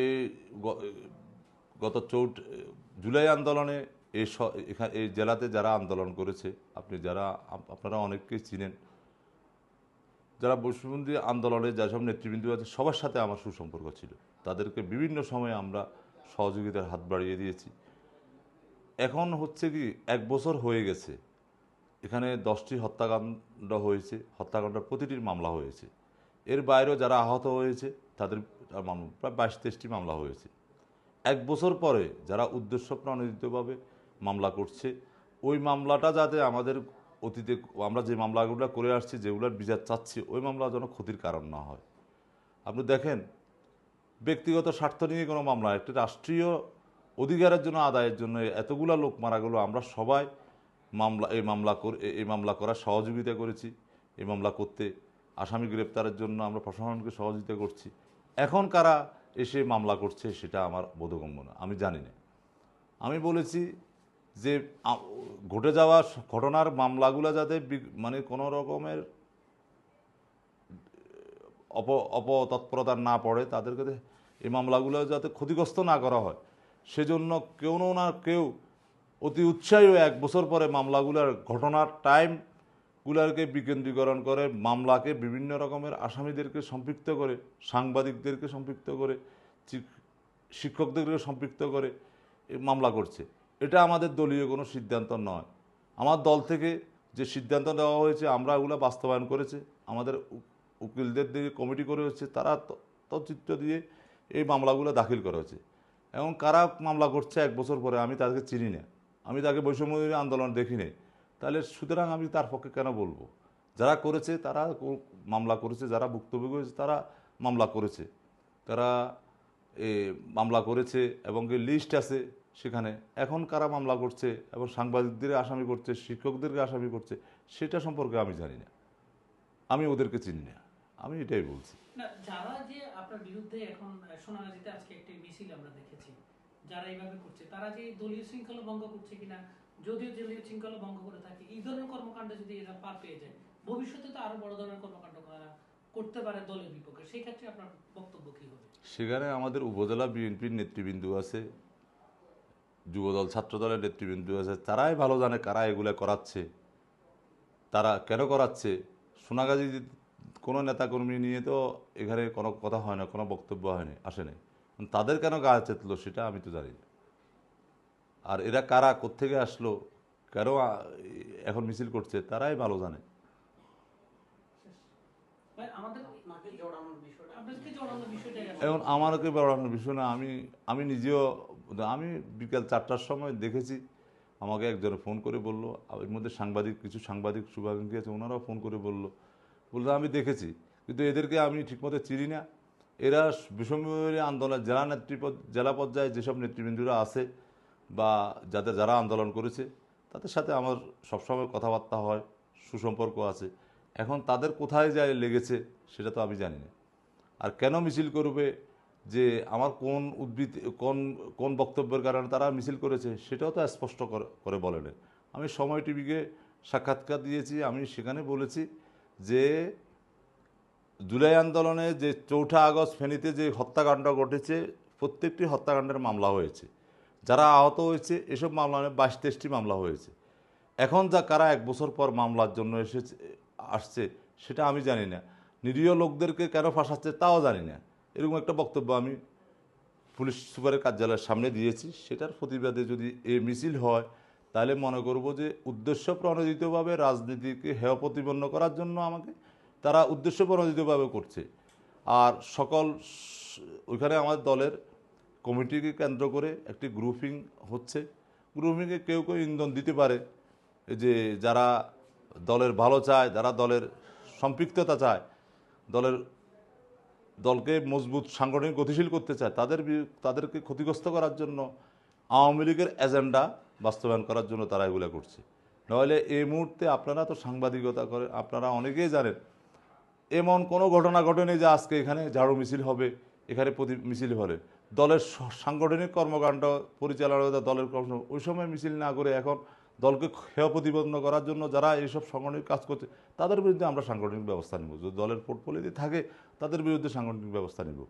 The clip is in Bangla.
এই গত চৌঠ জুলাই আন্দোলনে এই এই জেলাতে যারা আন্দোলন করেছে, আপনি যারা আপনারা অনেককেই চিনেন, যারা বৈষম্যবন্ধী আন্দোলনে যেসব নেতৃবৃন্দ আছে, সবার সাথে আমার সুসম্পর্ক ছিল। তাদেরকে বিভিন্ন সময়ে আমরা সহযোগিতার হাত বাড়িয়ে দিয়েছি। এখন হচ্ছে কি, এক বছর হয়ে গেছে, এখানে দশটি হত্যাকাণ্ড হয়েছে, হত্যাকাণ্ডের প্রতিটির মামলা হয়েছে। এর বাইরেও যারা আহত হয়েছে, তাদের মামলা, প্রায় বাইশ তেইশটি মামলা হয়েছে। এক বছর পরে যারা উদ্দেশ্য প্রণোদিতভাবে মামলা করছে, ওই মামলাটা যাতে আমাদের অতীতে, আমরা যে মামলাগুলো করে আসছি, যেগুলোর বিচার চাচ্ছি, ওই মামলা যেন ক্ষতির কারণ না হয়। আপনি দেখেন, ব্যক্তিগত স্বার্থ নিয়ে কোনো মামলা, একটি রাষ্ট্রীয় অধিকারের জন্য, আদায়ের জন্য এতগুলা লোক মারা গেল, আমরা সবাই মামলা, এই মামলা করে, এই মামলা করার সহযোগিতা করেছি, এই মামলা করতে, আসামি গ্রেপ্তারের জন্য আমরা প্রশাসনকে সহযোগিতা করছি। এখন কারা এসে মামলা করছে সেটা আমার বোধগম্য না, আমি জানি না। আমি বলেছি যে ঘটে যাওয়া ঘটনার মামলাগুলো যাতে মানে কোনো রকমের, অপ অপতৎপরতা না পড়ে, তাদেরকে এই মামলাগুলো যাতে ক্ষতিগ্রস্ত না করা হয়, সেজন্য কেউ না কেউ অতি উৎসাহী এক বছর পরে মামলাগুলোর ঘটনার টাইমগুলোকে বিকেন্দ্রীকরণ করে, মামলাকে বিভিন্ন রকমের আসামিদেরকে সম্পৃক্ত করে, সাংবাদিকদেরকে সম্পৃক্ত করে শিক্ষকদেরকে সম্পৃক্ত করে মামলা করছে। এটা আমাদের দলীয় কোনো সিদ্ধান্ত নয়। আমার দল থেকে যে সিদ্ধান্ত নেওয়া হয়েছে, আমরা ওগুলো বাস্তবায়ন করেছে। আমাদের উকিলদের দিয়ে কমিটি করে হচ্ছে, তারা ত- তচিত্র দিয়ে এই মামলাগুলো দাখিল করা হয়েছে। এবং কারা মামলা করছে, এক বছর পরে আমি তাদেরকে চিনি না। আমি তাকে বৈষম্য আন্দোলন দেখি নাই তাহলে সুতরাং আমি তার পক্ষে কেন বলব? যারা করেছে তারা মামলা করেছে যারা ভুক্তভোগী হয়েছে তারা মামলা করেছে। তারা এ, মামলা করেছে এবং লিস্ট আছে সেখানে এখন কারা মামলা করছে এবং সাংবাদিকদের আসামি করছে শিক্ষকদেরকে আসামি করছে সেটা সম্পর্কে আমি জানি না। আমি ওদেরকে চিনি না। আমি এটাই বলছি। যারা যে আপনার বিরুদ্ধে এখন সোনাগাজীতে আজকে একটি মিছিল আমরা দেখেছি যারা এইভাবে করছে তারা যে দলীয় শৃঙ্খলা ভঙ্গ করছে কিনা যদিও দলীয় শৃঙ্খলা ভঙ্গ করে থাকে, এই ধরনের কর্মকাণ্ড যদি এরা পার পেয়ে যায়, ভবিষ্যতে তো আরও বড় ধরনের কর্মকাণ্ড করা করতে পারে দলের বিপক্ষে। সেই ক্ষেত্রে আপনার বক্তব্য কি হবে? সেখানে আমাদের উপজেলা বিএনপির নেতৃবৃন্দ আছে, যুবদল ছাত্রদলের নেতৃবৃন্দ আছে, তারাই ভালো জানে কারা এগুলো করাচ্ছে। তারা কেন করাচ্ছে? সোনাগাজী কোনো নেতাকর্মী নিয়ে তো এখানে কোনো কথা হয় না, কোনো বক্তব্য হয়নি আসেনি তাদের কেন গায়ে চেতলো সেটা আমি তো জানি না। আর এরা কারা কোত্থেকে আসলো কেন এখন মিছিল করছে তারাই ভালো জানে। এখন আমারকে বেড়ানোর বিষয় না আমি আমি নিজেও আমি বিকাল চারটার সময় দেখেছি আমাকে একজন ফোন করে বলল এর মধ্যে সাংবাদিক কিছু সাংবাদিক শুভাকাঙ্ক্ষী আছে ওনারাও ফোন করে বলল বলল আমি দেখেছি কিন্তু এদেরকে আমি ঠিকমতো চিনি না। এরা বিষমী আন্দোলন জেলা নেতৃপদ জেলা পর্যায়ে যেসব নেতৃবৃন্দরা আছে বা যাদের যারা আন্দোলন করেছে, তাদের সাথে আমার সবসময় কথাবার্তা হয়, সুসম্পর্ক আছে। এখন তাদের কোথায় যায় লেগেছে সেটা তো আমি জানি না। আর কেন মিছিল করবে, যে আমার কোন উদ্ভিদ, কোন কোন বক্তব্যের কারণে তারা মিছিল করেছে, সেটাও তো স্পষ্ট করে- করে বলে না। আমি সময় টিভিকে সাক্ষাৎকার দিয়েছি, আমি সেখানে বলেছি যে জুলাই আন্দোলনে যে চৌঠা আগস্ট ফেনীতে যে হত্যাকাণ্ড ঘটেছে, প্রত্যেকটি হত্যাকাণ্ডের মামলা হয়েছে। যারা আহত হয়েছে, এসব মামলা নিয়ে বাইশ তেইশটি মামলা হয়েছে। এখন যা কারা এক বছর পর মামলার জন্য এসেছে, আসছে, সেটা আমি জানি না। নিরীহ লোকদেরকে কেন ফাঁসাচ্ছে তাও জানি না। এরকম একটা বক্তব্য আমি পুলিশ সুপারের কার্যালয়ের সামনে দিয়েছি। সেটার প্রতিবাদে যদি এ মিছিল হয়, তাহলে মনে করব যে উদ্দেশ্য প্রণোদিতভাবে রাজনীতিকে হেয় প্রতিপন্ন করার জন্য আমাকে তারা উদ্দেশ্য প্রণোদিতভাবে করছে। আর সকল ওইখানে আমার দলের কমিটিকে কেন্দ্র করে একটি গ্রুপিং হচ্ছে। গ্রুপিংয়ে কেউ কেউ ইন্ধন দিতে পারে যে যারা দলের ভালো চায়, যারা দলের সম্পৃক্ততা চায়, দলের দলকে মজবুত, সাংগঠনিক, গতিশীল করতে চায়, তাদের তাদেরকে ক্ষতিগ্রস্ত করার জন্য আওয়ামী লীগের এজেন্ডা বাস্তবায়ন করার জন্য তারা এগুলো করছে। নইলে এই মুহূর্তে আপনারা তো সাংবাদিকতা করে, আপনারা অনেকেই জানেন, এমন কোনো ঘটনা ঘটেনি যে আজকে এখানে ঝাড়ু মিছিল হবে এখানে প্রতি মিছিল হলে। দলের সাংগঠনিক কর্মকাণ্ড পরিচালনা দলের কর্ম ওই সময় মিছিল না করে এখন দলকে ক্ষয় প্রতিপন্ন করার জন্য যারা এইসব সাংগঠনিক কাজ করছে, তাদের বিরুদ্ধে আমরা সাংগঠনিক ব্যবস্থা নেব। যদি দলের পোর্টফোলিওতে থাকে, তাদের বিরুদ্ধে সাংগঠনিক ব্যবস্থা নেব।